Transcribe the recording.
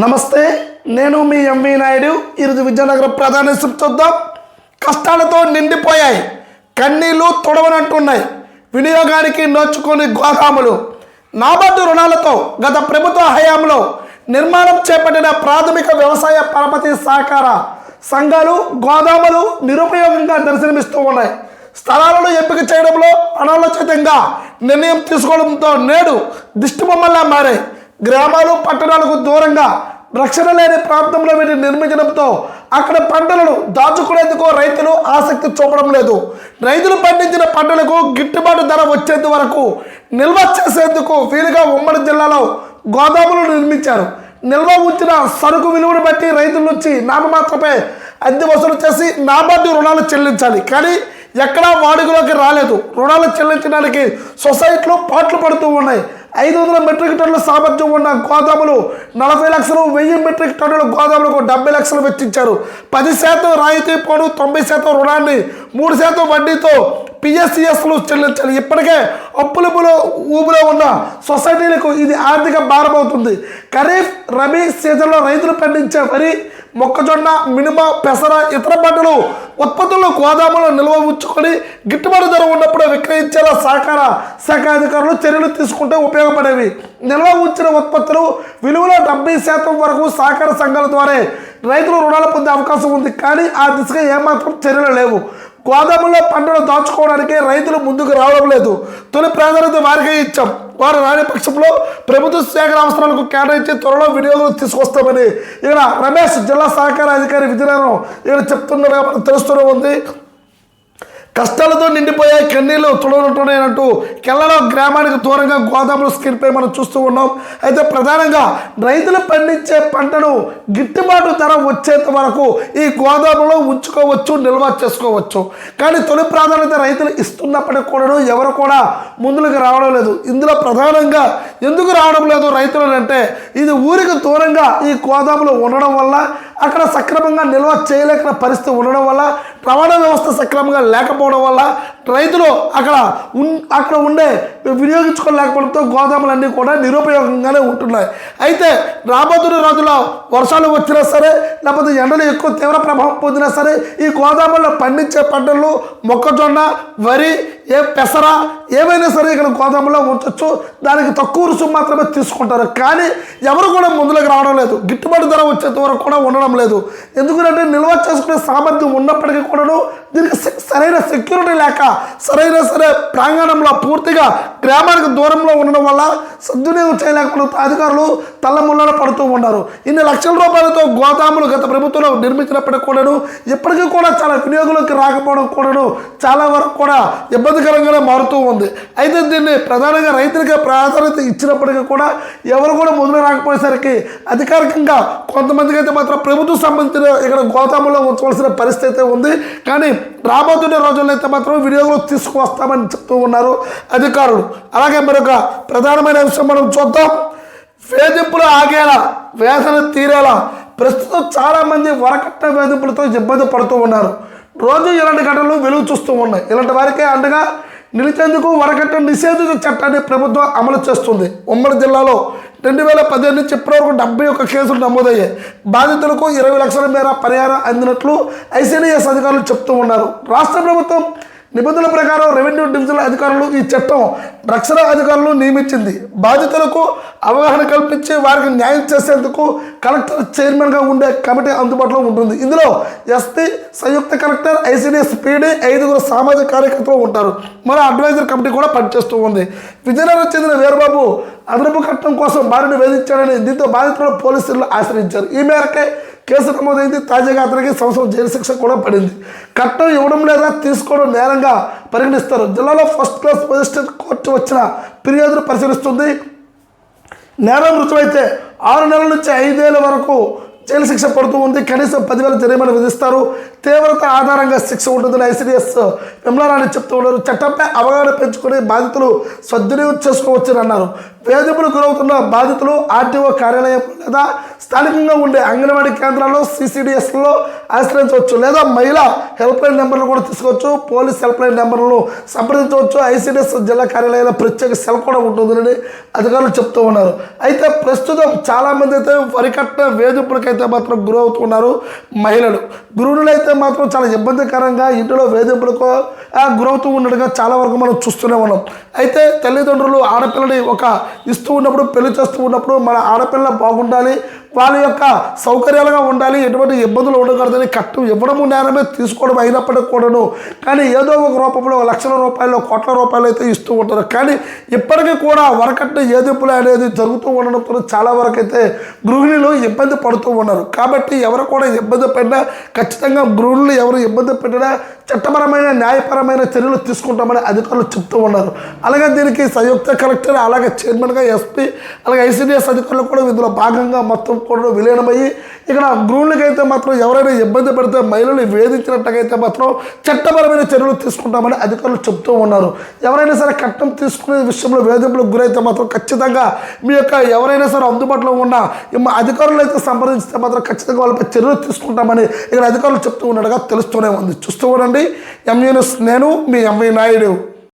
నమస్తే నేను మీ ఎంవి నాయుడు ఈరోజు విజయనగరం ప్రధాన చూద్దాం. కష్టాలతో నిండిపోయాయి కన్నీళ్ళు తొడవనంటున్నాయి వినియోగానికి నోచుకొని గోదాములు. నాబార్డు రుణాలతో గత ప్రభుత్వ హయాంలో నిర్మాణం చేపట్టిన ప్రాథమిక వ్యవసాయ పరపతి సహకార సంఘాలు గోదాములు నిరుపయోగంగా దర్శనమిస్తూ ఉన్నాయి. స్థలాలను ఎంపిక చేయడంలో అనాలోచితంగా నిర్ణయం తీసుకోవడంతో నేడు దిష్టిబొమ్మల్లా మారాయి. గ్రామాలు పట్టణాలకు దూరంగా రక్షణ లేని ప్రాంతంలో వీటిని నిర్మించడంతో అక్కడ పంటలను దాచుకునేందుకు రైతులు ఆసక్తి చూపడం లేదు. రైతులు పండించిన పంటలకు గిట్టుబాటు ధర వచ్చేంత వరకు నిల్వ చేసేందుకు వీలుగా ఉమ్మడి జిల్లాలో గోదాములు నిర్మించారు. నిల్వ ఉంచిన సరుకు విలువను బట్టి రైతుల నుంచి నామమాత్రమే అద్దె వసూలు చేసి నాబార్డు రుణాలు చెల్లించాలి. కానీ ఎక్కడా వాడుకలోకి రాలేదు. రుణాలు చెల్లించడానికి సొసైటీలు పాటలు పడుతూ ఉన్నాయి. ఐదు వందల మెట్రిక్ టన్నుల సామర్థ్యం ఉన్న గోదాములు నలభై లక్షలు వెయ్యి మెట్రిక్ టన్నుల గోదాములకు డెబ్బై లక్షలు వెచ్చించారు. పది శాతం రాయితీ పోను తొంభై శాతం రుణాన్ని మూడు శాతం వడ్డీతో పిఎస్సిఎస్లు చెల్లించాలి. ఇప్పటికే అప్పులపులో ఊబిలో ఉన్న సొసైటీలకు ఇది ఆర్థిక భారం అవుతుంది ఖరీఫ్ రబీ సీజన్లో రైతులు పండించే వరి మొక్కజొన్న మినుమ పెసర ఇతర పంటలు ఉత్పత్తులను గోదాములో నిల్వ ఉంచుకొని గిట్టుబాటు ధర ఉన్నప్పుడు విక్రయించేలా సహకార శాఖ అధికారులు చర్యలు తీసుకుంటే ఉపయోగపడేవి. నిల్వ ఉంచిన ఉత్పత్తులు విలువలో డెబ్బై శాతం వరకు సహకార సంఘాల ద్వారా రైతులు రుణాలు పొందే అవకాశం ఉంది. కానీ ఆ దిశగా ఏమాత్రం చర్యలు లేవు. గోదాములో పంటలు దాచుకోవడానికి రైతులు ముందుకు రావడం లేదు. తొలి ప్రాధాన్యత వారికే ఇచ్చాం. వారు రాని పక్షంలో ప్రభుత్వ సేకరణ అవసరాలకు కేటాయించి త్వరలో వినియోగం తీసుకొస్తామని ఇక్కడ రమేష్ జిల్లా సహకార అధికారి విజయనగరం ఇక్కడ చెప్తుండగా తెలుస్తూనే ఉంది. కష్టాలతో నిండిపోయాయి కన్నీళ్ళు తుడనట్టున్నాయంటూ కెల్లలో గ్రామానికి దూరంగా గోదాముల స్క్రీన్పై మనం చూస్తూ ఉన్నాం. అయితే ప్రధానంగా రైతులు పండించే పంటను గిట్టుబాటు ధర వచ్చేంత వరకు ఈ గోదాములో ఉంచుకోవచ్చు నిల్వ చేసుకోవచ్చు. కానీ తొలి ప్రాధాన్యత రైతులు ఇస్తున్నప్పటికీ కూడా ఎవరు కూడా ముందులకు రావడం లేదు. ఇందులో ప్రధానంగా ఎందుకు రావడం లేదు రైతులు అంటే ఇది ఊరికి దూరంగా ఈ గోదాములు ఉండడం వల్ల అక్కడ సక్రమంగా నిల్వ చేయలేక పరిస్థితి ఉండడం వల్ల రవాణా వ్యవస్థ సక్రమంగా లేకపోవడం వల్ల రైతులు అక్కడ ఉన్ అక్కడ ఉండే వినియోగించుకోలేకపోవడంతో గోదాములన్నీ కూడా నిరుపయోగంగానే ఉంటున్నాయి. అయితే రాబోతున్న రోజుల్లో వర్షాలు వచ్చినా సరే లేకపోతే ఎండలు ఎక్కువ తీవ్ర ప్రభావం పొందినా సరే ఈ గోదాముల్లో పండించే పంటలు మొక్కజొన్న వరి ఏ పెసర ఏవైనా సరే ఇక్కడ గోదాములో ఉంచవచ్చు దానికి తక్కువ రుసుము మాత్రమే తీసుకుంటారు. కానీ ఎవరు కూడా ముందులోకి రావడం లేదు. గిట్టుబాటు ధర వచ్చేంత వరకు కూడా ఉండడం లేదు. ఎందుకంటే నిల్వ చేసుకునే సామర్థ్యం ఉన్నప్పటికీ కూడాను దీనికి సరైన సెక్యూరిటీ లేక సరైన సరే ప్రాంగణంలో పూర్తిగా గ్రామానికి దూరంలో ఉండడం వల్ల సద్వినియోగం చేయలేకపోతే అధికారులు తల్లముళ్ళలో పడుతూ ఉన్నారు. ఇన్ని లక్షల రూపాయలతో గోదాములు గత ప్రభుత్వంలో నిర్మించినప్పటికీ కూడాను ఇప్పటికీ కూడా చాలా వినియోగంలోకి రాకపోవడం కూడాను చాలా వరకు కూడా ఇబ్బందికరంగానే మారుతూ ఉంది. అయితే దీన్ని ప్రధానంగా రైతులకే ప్రాధాన్యత ఇచ్చినప్పటికీ కూడా ఎవరు కూడా మొదలు రాకపోయేసరికి అధికారికంగా కొంతమందికి అయితే మాత్రం ప్రభుత్వం సంబంధించిన ఇక్కడ గోదాములో ఉంచవలసిన పరిస్థితి అయితే ఉంది. కానీ రాబోతున్న రోజుల్లో అయితే మాత్రం వినియోగంలో తీసుకువస్తామని చెప్తూ ఉన్నారు అధికారులు. అలాగే మరొక ప్రధానమైన విషయం మనం చూద్దాం. వేధింపులు ఆగేలా వేదన తీరేలా ప్రస్తుతం చాలామంది వరకట్ట వేధింపులతో ఇబ్బంది పడుతూ ఉన్నారు. రోజు ఇలాంటి ఘటనలు వెలుగు చూస్తూ ఉన్నాయి. ఇలాంటి వారికే అండగా నిలిచేందుకు వరకట్ట నిషేధిత చట్టాన్ని ప్రభుత్వం అమలు చేస్తుంది. ఉమ్మడి జిల్లాలో రెండు వేల పదిహేను నుంచి ఇప్పటివరకు డెబ్బై ఒక్క కేసులు నమోదయ్యాయి. బాధితులకు ఇరవై లక్షల మేర పరిహారం అందినట్లు ఐసీడీఎస్ అధికారులు చెప్తూ ఉన్నారు. రాష్ట్ర ప్రభుత్వం నిబంధనల ప్రకారం రెవెన్యూ డివిజనల్ అధికారులు ఈ చట్టం రక్షణ అధికారులు నియమించింది. బాధితులకు అవగాహన కల్పించి వారికి న్యాయం చేసేందుకు కలెక్టర్ చైర్మన్గా ఉండే కమిటీ అందుబాటులో ఉంటుంది. ఇందులో ఎస్పీ సంయుక్త కలెక్టర్ ఐసీడీఎస్ పీడీ ఐదుగురు సామాజిక కార్యకర్తలు ఉంటారు. మరో అడ్వైజర్ కమిటీ కూడా పనిచేస్తూ ఉంది. విజయనగరం చెందిన వీరబాబు అదనపు కట్టడం కోసం భార్యను వేధించాడని దీంతో బాధితులు పోలీసులు ఆశ్రయించారు. ఈ మేరకే కేసు నమోదైంది. తాజాగా అతనికి సంవత్సరం జైలు శిక్ష కూడా పడింది. కట్టం ఇవ్వడం లేదా తీసుకోవడం నేరంగా పరిగణిస్తారు. జిల్లాలో ఫస్ట్ క్లాస్ మెజిస్ట్రేట్ కోర్టు వచ్చిన ఫిర్యాదును పరిశీలిస్తుంది. నేరం రుజువైతే ఆరు నెలల నుంచి ఐదేళ్ళ వరకు జైలు శిక్ష పడుతూ ఉంది. కనీసం పదివేల జరిమానా విధిస్తారు. తీవ్రత ఆధారంగా శిక్ష ఉంటుందని ఐసీడీఎస్ విమలారాణి చెప్తూ ఉన్నారు. చట్టంపై అవగాహన పెంచుకుని బాధితులు సద్వినియోగం చేసుకోవచ్చని అన్నారు. వేధింపులు గురవుతున్న బాధితులు ఆర్టీఓ కార్యాలయం లేదా స్థానికంగా ఉండే అంగన్వాడీ కేంద్రాల్లో సీసీడీఎస్లో ఆశ్రయించవచ్చు లేదా మహిళా హెల్ప్లైన్ నెంబర్లు కూడా తీసుకోవచ్చు. పోలీస్ హెల్ప్లైన్ నెంబర్లను సంప్రదించవచ్చు. ఐసీడిఎస్ జిల్లా కార్యాలయంలో ప్రత్యేక సెల్ కూడా ఉంటుందని అధికారులు చెప్తూ ఉన్నారు. అయితే ప్రస్తుతం చాలామంది అయితే వరికట్టిన వేధింపులకైతే మాత్రం గురవుతున్నారు మహిళలు. గురువులైతే మాత్రం చాలా ఇబ్బందికరంగా ఇంటిలో వేధింపులకో గురవుతూ ఉండగా చాలా వరకు మనం చూస్తూనే ఉన్నాం. అయితే తల్లిదండ్రులు ఆడపిల్లని ఒక ఇస్తూ ఉన్నప్పుడు పెళ్ళి చేస్తూ ఉన్నప్పుడు మన ఆడపిల్ల బాగుండాలి వాళ్ళ యొక్క సౌకర్యాలుగా ఉండాలి ఎటువంటి ఇబ్బందులు ఉండకూడదని కట్టం ఇవ్వడము నేరమే తీసుకోవడం అయినప్పటికీ కూడాను. కానీ ఏదో ఒక రూపంలో ఒక లక్షల రూపాయలు కోట్ల రూపాయలు అయితే ఇస్తూ ఉంటారు. కానీ ఇప్పటికీ కూడా వరకట్న ఏదింపులు అనేది జరుగుతూ ఉండడంతో చాలా వరకు అయితే గృహిణులు ఇబ్బంది పడుతూ ఉన్నారు. కాబట్టి ఎవరు కూడా ఇబ్బంది పడినా ఖచ్చితంగా గృహిణులు ఎవరు ఇబ్బంది పెట్టినా చట్టపరమైన న్యాయపరమైన చర్యలు తీసుకుంటామని అధికారులు చెప్తూ ఉన్నారు. అలాగే దీనికి సంయుక్త కలెక్టర్ అలాగే చైర్మన్గా ఎస్పీ అలాగే ఐసీడీఎస్ అధికారులు కూడా ఇందులో భాగంగా మొత్తం కూడా విలీనమయ్యి ఇక్కడ గృహిణులకైతే మాత్రం ఎవరైనా ఇబ్బంది పడితే మహిళలు వేధించినట్టుగైతే మాత్రం చట్టపరమైన చర్యలు తీసుకుంటామని అధికారులు చెప్తూ ఉన్నారు. ఎవరైనా సరే కట్నం తీసుకునే విషయంలో వేధింపులకు గురైతే మాత్రం ఖచ్చితంగా మీ యొక్క ఎవరైనా సరే అందుబాటులో ఉన్న అధికారులు అయితే సంప్రదించితే మాత్రం ఖచ్చితంగా వాళ్ళపై చర్యలు తీసుకుంటామని ఇక్కడ అధికారులు చెప్తూ ఉన్నట్టుగా తెలుస్తూనే ఉంది. చూస్తూ ఉండండి. ఎంయూనిస్ నేను మీ ఎంవి నాయుడు.